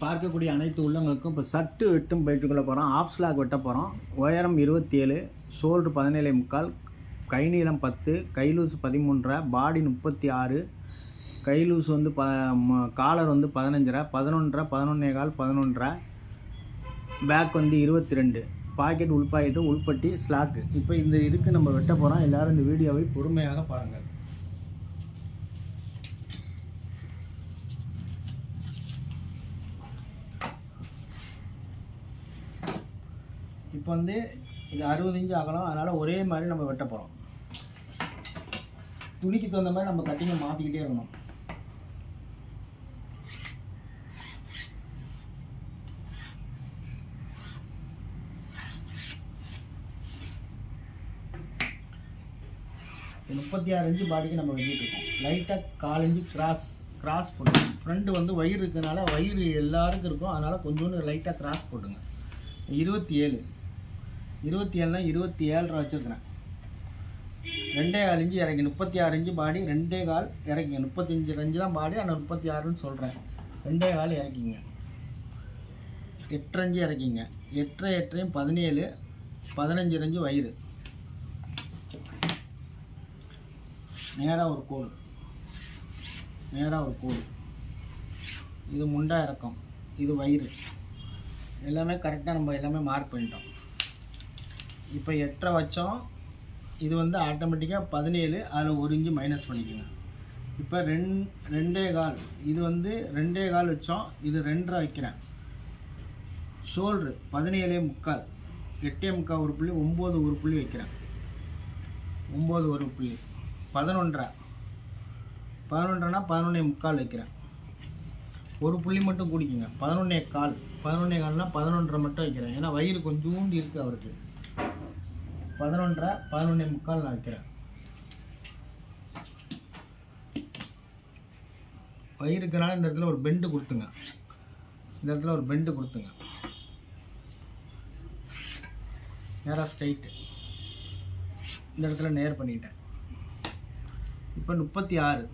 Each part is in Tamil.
பார்க்கக்கூடிய அனைத்து உள்ளங்களுக்கும் இப்போ சட்டு வெட்டும் பயிற்சிக்குள்ளே போகிறோம் ஆஃப் ஸ்லாக் வெட்ட போகிறோம் உயரம் இருபத்தி ஏழு ஷோல்ட்ரு பதினேழு முக்கால் கை நீளம் பத்து கைலூசு பதிமூன்றரை பாடி முப்பத்தி ஆறு கைலூசு வந்து ப ம- காலர் வந்து பதினஞ்சரை பதினொன்றரை பதினொன்னே கால் பதினொன்றரை பேக் வந்து இருபத்தி ரெண்டு பாக்கெட் உள்பாக்கெட்டு உள்பட்டி ஸ்லாக்கு இப்போ இந்த இதுக்கு நம்ம வெட்ட போகிறோம் எல்லாரும் இந்த வீடியோவை பொறுமையாக பாருங்கள். இப்போ வந்து இது அறுபது இன்ச்சு அகலம் அதனால் ஒரே மாதிரி நம்ம வெட்ட போகிறோம் துணிக்கு தகுந்த மாதிரி நம்ம கட்டிங்கை மாற்றிக்கிட்டே இருக்கணும். முப்பத்தி ஆறு இன்ச்சு பாடிக்கு நம்ம வெட்டிட்டுருக்கோம் லைட்டாக கால் இன்ச்சு கிராஸ் கிராஸ் போட்டுங்க ஃப்ரெண்டு வந்து வயிறு இருக்கிறதுனால வயிறு எல்லாருக்கும் இருக்கும். அதனால் கொஞ்சோண்டு லைட்டாக கிராஸ் போட்டுங்க. இருபத்தி ஏழு. இருபத்தி ஏழுனா இருபத்தி ஏழரை வச்சுருக்கிறேன். ரெண்டே கால் இஞ்சி இறக்கி முப்பத்தி ஆறு இஞ்சி பாடி ரெண்டே கால் இறக்கிங்க. முப்பத்தஞ்சு இஞ்சி தான் பாடி ஆனால் முப்பத்தி ஆறுன்னு சொல்கிறேன் ரெண்டே கால் இறக்கிங்க. எட்டரை இன்ச்சு இறக்கிங்க. எட்டரை எட்டரையும் பதினேழு பதினஞ்சு இன்ச்சு வயிறு. நேராக ஒரு கோடு. நேராக ஒரு கோடு. இது முண்டா இறக்கம். இது வயிறு. எல்லாமே கரெக்டாக நம்ம எல்லாமே மார்க் பண்ணிட்டோம். இப்போ எட்டரை வச்சோம். இது வந்து ஆட்டோமேட்டிக்காக பதினேழு அதில் ஒரு இன்ச்சு மைனஸ் பண்ணிக்கோங்க. இப்போ ரெண் ரெண்டே கால். இது வந்து ரெண்டே கால் வச்சோம். இது ரெண்டரை வைக்கிறேன். ஷோல்ட்ரு பதினேழே முக்கால். எட்டே முக்கால் ஒரு புள்ளி ஒம்பது ஒரு புள்ளி வைக்கிறேன். ஒம்பது ஒரு புள்ளி. பதினொன்றரை. பதினொன்றரைனா பதினொன்னே முக்கால் வைக்கிறேன். ஒரு புள்ளி மட்டும் கூடிக்குங்க. பதினொன்னே கால். பதினொன்னே கால்னால் பதினொன்றரை மட்டும் வைக்கிறேன். ஏன்னா வயிறு கொஞ்சோண்டு இருக்குது அவருக்கு. பதினொன்றரை பதினொன்னே முக்கால் நான் வைக்கிறேன். வயிறுக்குனால இந்த இடத்துல ஒரு பெண்டு கொடுத்துங்க. இந்த இடத்துல ஒரு பெண்டு கொடுத்துங்க. நேராக ஸ்ட்ரைட்டு. இந்த இடத்துல நேர் பண்ணிக்கிட்டேன் இப்போ முப்பத்தி ஆறு.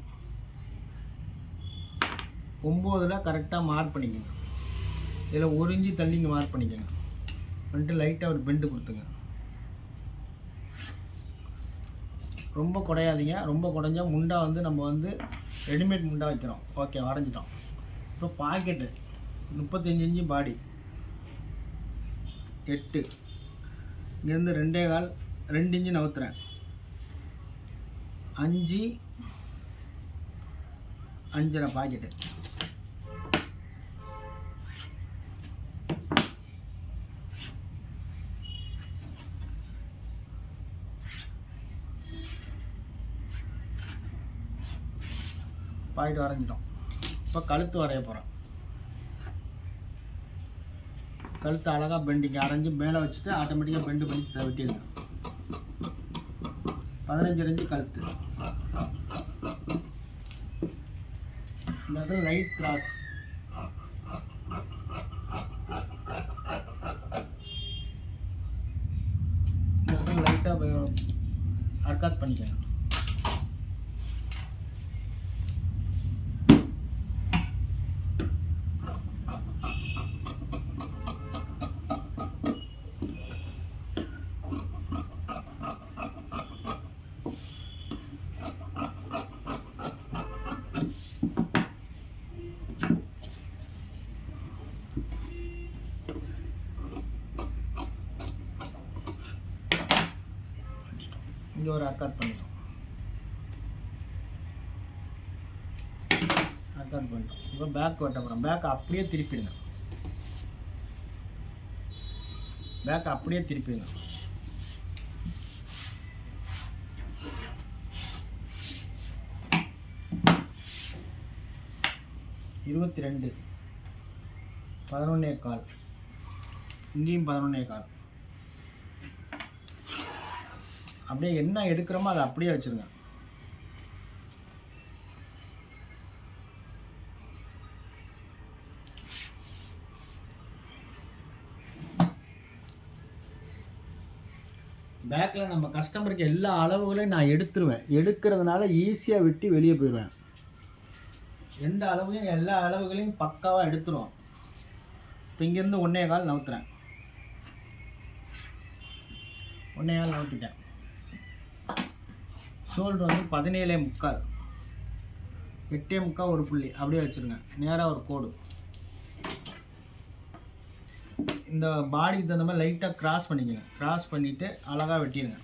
ஒம்போதில் கரெக்டாக மார்க் பண்ணிக்கோங்க. இதில் ஒரு இஞ்சி தள்ளி இங்கே மார்க் பண்ணிக்கோங்க. வந்துட்டு லைட்டாக ஒரு பெண்டு கொடுத்துங்க. ரொம்ப குடையாதீங்க. ரொம்ப குடைஞ்சா முண்டா வந்து நம்ம வந்து ரெடிமேட் முண்டா வைக்கிறோம். ஓகே வரைஞ்சிட்டோம் இப்போ பாக்கெட்டு. முப்பத்தஞ்சு இன்ச்சு பாடி. எட்டு. இங்கேருந்து ரெண்டே கால் ரெண்டு இன்ச்சு நவுத்துறேன். அஞ்சு அஞ்சரை பாக்கெட்டு. பாயிண்ட் வரைஞ்சிட்டோம். இப்போ கழுத்து வரைய போகிறோம் கழுத்து அழகாக பெண்டிங் அரைஞ்சு மேலே வச்சுட்டு ஆட்டோமேட்டிக்காக பெண்டு பண்ணி வெட்டிடுங்க பதினஞ்சு இன்ச்சு கழுத்து. இந்த இடத்துல லைட் கிராஸ் இந்த இடத்துல லைட்டாக அர்க்காத் பண்ணிக்கணும். இங்கே ஒரு அக்கார்ட் பண்ணிட்டோம். அர்க்காத் பண்ணிட்டோம். இப்போ பேக் வெட்ட போகிறோம் பேக் அப்படியே திருப்பிடுங்க. பேக் அப்படியே திருப்பிடுங்க. இருபத்தி ரெண்டு. பதினொன்னே கால். இங்கேயும் பதினொன்னே கால். அப்படியே என்ன எடுக்கிறோமோ அதை அப்படியே வச்சுருங்க. பேக்கில் நம்ம கஸ்டமருக்கு எல்லா அளவுகளையும் நான் எடுத்துருவேன். எடுக்கிறதுனால ஈஸியாக விட்டு வெளியே போயிடுவேன். எந்த அளவுலையும் எல்லா அளவுகளையும் பக்காவாக எடுத்துருவோம். இப்போ இங்கேருந்து ஒன்றே கால் நவுத்துறேன். ஒன்றே கால் நவுத்திட்டேன். ஷோல்டர் வந்து பதினேழே முக்கால். எட்டே முக்கால் ஒரு புள்ளி. அப்படியே வச்சுருங்க. நேராக ஒரு கோடு. இந்த பாடிக்கு தகுந்த மாதிரி லைட்டாக கிராஸ் பண்ணிக்கங்க. கிராஸ் பண்ணிவிட்டு அழகாக வெட்டிடுங்க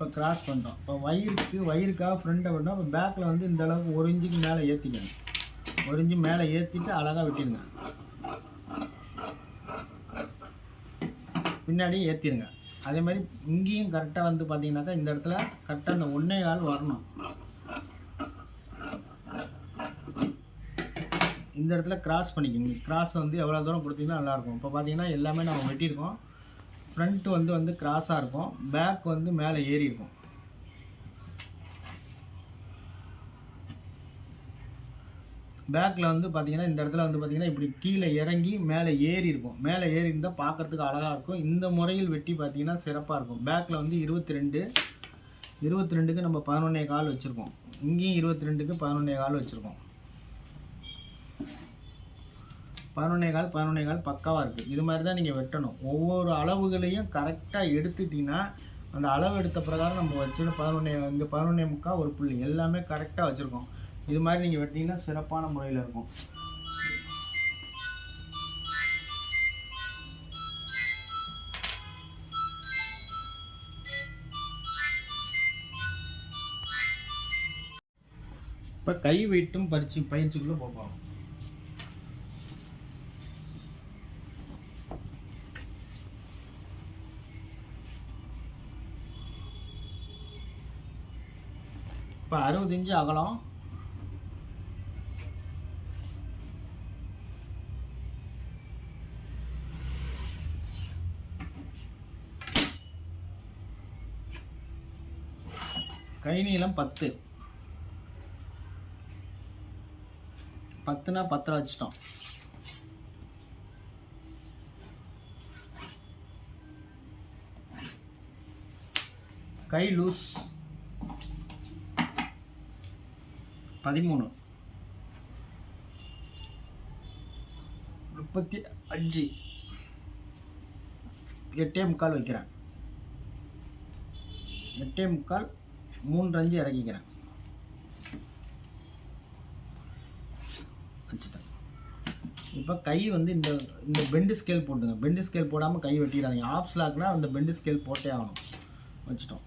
இப்போ கிராஸ் பண்ணுறோம் இப்போ வயிறுக்கு வயிறுக்காக ஃப்ரண்ட்டை விட்டோம். இப்போ பேக்கில் வந்து இந்த அளவுக்கு ஒரு இன்ச்சுக்கு மேலே ஏற்றிக்கணும் ஒரு இன்ச்சு மேலே ஏற்றிட்டு அழகாக விட்டுருங்க. பின்னாடி ஏற்றிடுங்க அதே மாதிரி இங்கேயும் கரெக்டாக வந்து பார்த்தீங்கன்னாக்கா இந்த இடத்துல கரெக்டாக அந்த ஒன்றே கால் வரணும். இந்த இடத்துல கிராஸ் பண்ணிக்கோங்க கிராஸ் வந்து எவ்வளோ தூரம் கொடுத்தீங்கன்னா நல்லாயிருக்கும் இப்போ பார்த்தீங்கன்னா எல்லாமே நம்ம வெட்டியிருக்கோம். ஃப்ரண்ட் வந்து வந்து கிராஸாக இருக்கும். பேக் வந்து மேலே ஏறி இருக்கும். பேக்கில் வந்து பார்த்திங்கன்னா இந்த இடத்துல வந்து பார்த்தீங்கன்னா இப்படி கீழே இறங்கி மேலே ஏறி இருக்கும். மேலே ஏறி இருந்தால் பார்க்கறதுக்கு அழகாக இருக்கும். இந்த முறையில் வெட்டி பார்த்திங்கன்னா சிறப்பாக இருக்கும். பேக்கில் வந்து இருபத்தி ரெண்டு இருபத்தி ரெண்டுக்கு நம்ம பதினொன்னே கால் வச்சுருக்கோம். இங்கேயும் இருபத்தி ரெண்டுக்கு பதினொன்னே கால் வச்சுருக்கோம். பதினொன்னே கால் பதினொன்னே கால் பக்காவாக இருக்குது இது மாதிரி தான் நீங்கள் வெட்டணும். ஒவ்வொரு அளவுகளையும் கரெக்டாக எடுத்துட்டிங்கன்னா அந்த அளவு எடுத்த பிரகாரம் நம்ம வச்சுட்டு பதினொன்னே இங்கே பதினொன்னே முக்கால் ஒரு புள்ளி. எல்லாமே கரெக்டாக வச்சுருக்கோம். இது மாதிரி நீங்கள் வெட்டிங்கன்னா சிறப்பான முறையில் இருக்கும். இப்போ கை வெட்டும் பறிச்சு பயிற்சிக்குள்ளே போகிறோம் இப்போ அறுபது இன்ச்சு அகலம். கை நீளம் பத்து. பத்துனா பத்தில் வச்சிட்டோம். கை லூஸ் பதிமூணு. முப்பத்தி அஞ்சு. எட்டே முக்கால் வைக்கிறேன். எட்டே முக்கால் மூன்று அஞ்சு இறக்கிக்கிறேன். வச்சுட்டேன். இப்போ கை வந்து இந்த இந்த பெண்டு ஸ்கேல் போட்டுங்க. பெண்டு ஸ்கேல் போடாமல் கை வெட்டிடாதீங்க. ஆஃப் ஸ்லாக்னால் அந்த பெண்டு ஸ்கேல் போட்டே ஆகணும். வச்சுட்டோம்.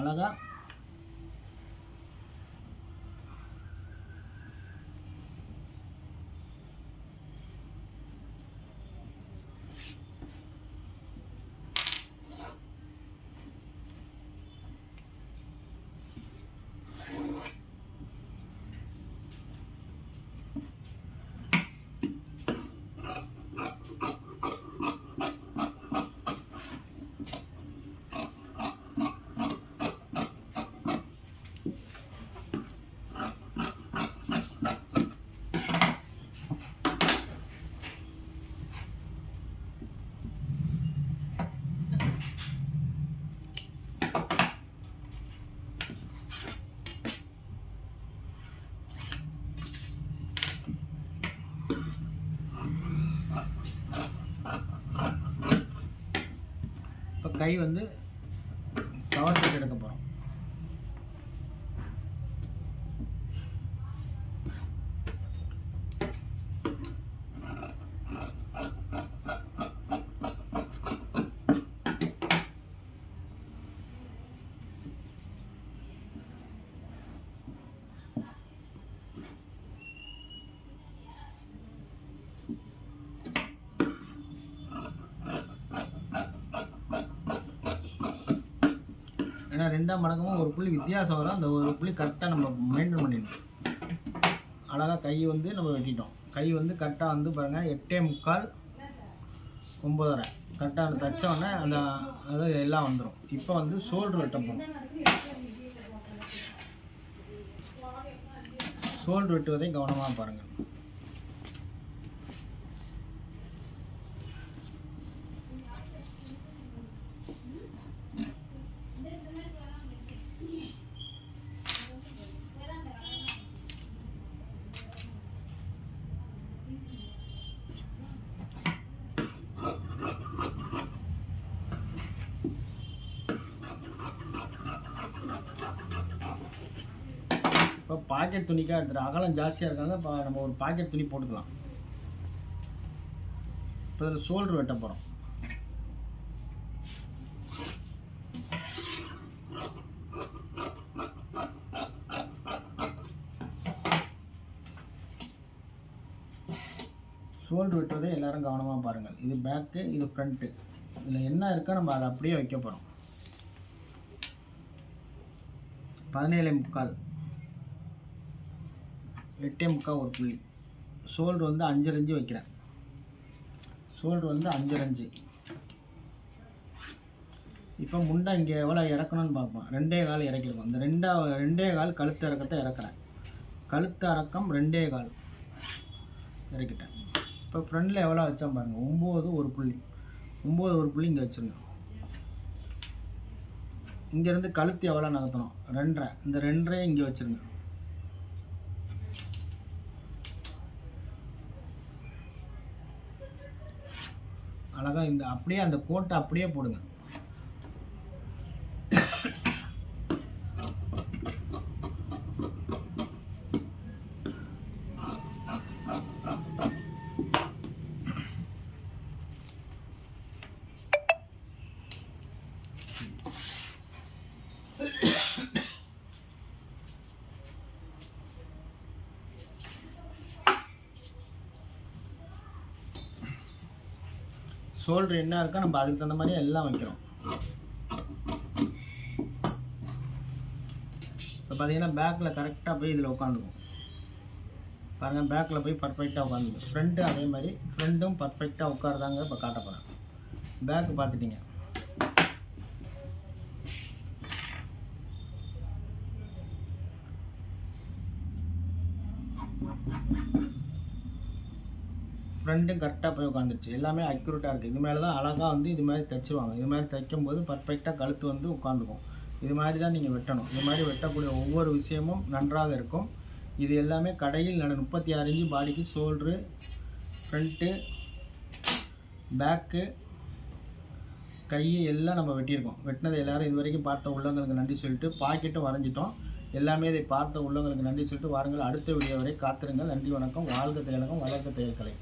அழகாக இப்போ கை வந்து கவர் செட் எடுக்க போகிறோம் ஏன்னா ரெண்டாம் மடக்கமும் ஒரு புள்ளி வித்தியாசம் வரும். அந்த ஒரு புள்ளி கரெக்டாக நம்ம மெயின்டைன் பண்ணிடணும். அழகாக கை வந்து நம்ம வெட்டிட்டோம். கை வந்து கரெக்டாக வந்து பாருங்கள் எட்டே முக்கால் ஒம்பதரை கரெக்டாக அந்த தச்ச அந்த அது எல்லாம் வந்துடும் இப்போ வந்து ஷோல்ட்ரு வெட்ட போகணும் ஷோல்ட்ரு வெட்டுவதையும் கவனமாக பாருங்கள் இப்போ பாக்கெட் துணிக்காக எடுத்துகிட்டு அகலம் ஜாஸ்தியாக இருக்காங்க இப்போ நம்ம ஒரு பாக்கெட் துணி போட்டுக்கலாம். இப்போ இதில் ஷோல்டர் வெட்ட போகிறோம் ஷோல்டர் வெட்டுவதை எல்லாரும் கவனமாக பாருங்கள். இது பேக்கு இது ஃப்ரண்ட்டு இதில் என்ன இருக்கோ நம்ம அதை அப்படியே வைக்க போகிறோம் பதினேழு முக்கால். எட்டே முக்கால் ஒரு புள்ளி. ஷோல்டர் வந்து அஞ்சரை வைக்கிறேன். ஷோல்டர் வந்து அஞ்சரை இப்போ முண்டை இங்கே எவ்வளோ இறக்கணும்னு பார்ப்போம். ரெண்டே கால் இறக்கிருக்கோம் இந்த ரெண்டா ரெண்டே கால் கழுத்து இறக்கத்தை இறக்குறேன். கழுத்து இறக்கம் ரெண்டே கால் இறக்கிட்டேன். இப்போ ஃப்ரண்டில் எவ்வளோ வச்சா பாருங்கள் ஒம்பது ஒரு புள்ளி. ஒம்பது ஒரு புள்ளி இங்கே வச்சுருங்க இங்கேருந்து கழுத்து எவ்வளோ நகர்த்தணும்? ரெண்டரை. இந்த ரெண்டரை இங்கே வச்சுருங்க அழகாக இந்த அப்படியே அந்த கோட்டை அப்படியே போடுங்க. ஷோல்டர் என்ன இருக்கோ நம்ம அதுக்கு தகுந்த மாதிரி எல்லாம் வைக்கிறோம். இப்போ பார்த்தீங்கன்னா பேக்கில் கரெக்டாக போய் இதில் உட்காந்துக்கும். பாருங்கள் பேக்கில் போய் பர்ஃபெக்டாக உட்காந்துக்கும். ஃப்ரண்ட்டு அதே மாதிரி ஃப்ரண்ட்டும் பர்ஃபெக்டாக உட்காருதாங்க இப்போ காட்ட போகிறேன் பேக்கு பார்த்துட்டீங்க ஃப்ரண்ட்டும் கரெக்டாக போய் உட்காந்துருச்சு எல்லாமே அக்யூரேட்டாக இருக்குது இது மேலே தான் அழகாக வந்து இது மாதிரி தைச்சிருவாங்க. இது மாதிரி தைக்கும்போது பர்ஃபெக்டாக கழுத்து வந்து உட்காந்துக்கும். இது மாதிரி தான் நீங்கள் வெட்டணும். இது மாதிரி வெட்டக்கூடிய ஒவ்வொரு விஷயமும் நன்றாக இருக்கும். இது எல்லாமே கடையில் நட முப்பத்தி ஆறு இன்ச்சு பாடிக்கு ஷோல்ட்ரு ஃப்ரண்ட்டு பேக்கு கை எல்லாம் நம்ம வெட்டியிருக்கோம். வெட்டினதை எல்லோரும் இது வரைக்கும் பார்த்த உள்ளவங்களுக்கு நன்றி சொல்லிட்டு பாக்கெட்டும் வரைஞ்சிட்டோம். எல்லாமே இதை பார்த்த உள்ளவங்களுக்கு நன்றி சொல்லிட்டு வாருங்கள். அடுத்த வீடியோ வரை காத்திருங்கள். நன்றி வணக்கம். வாழ்க செயலகம் வளர்க்க செயற்கலை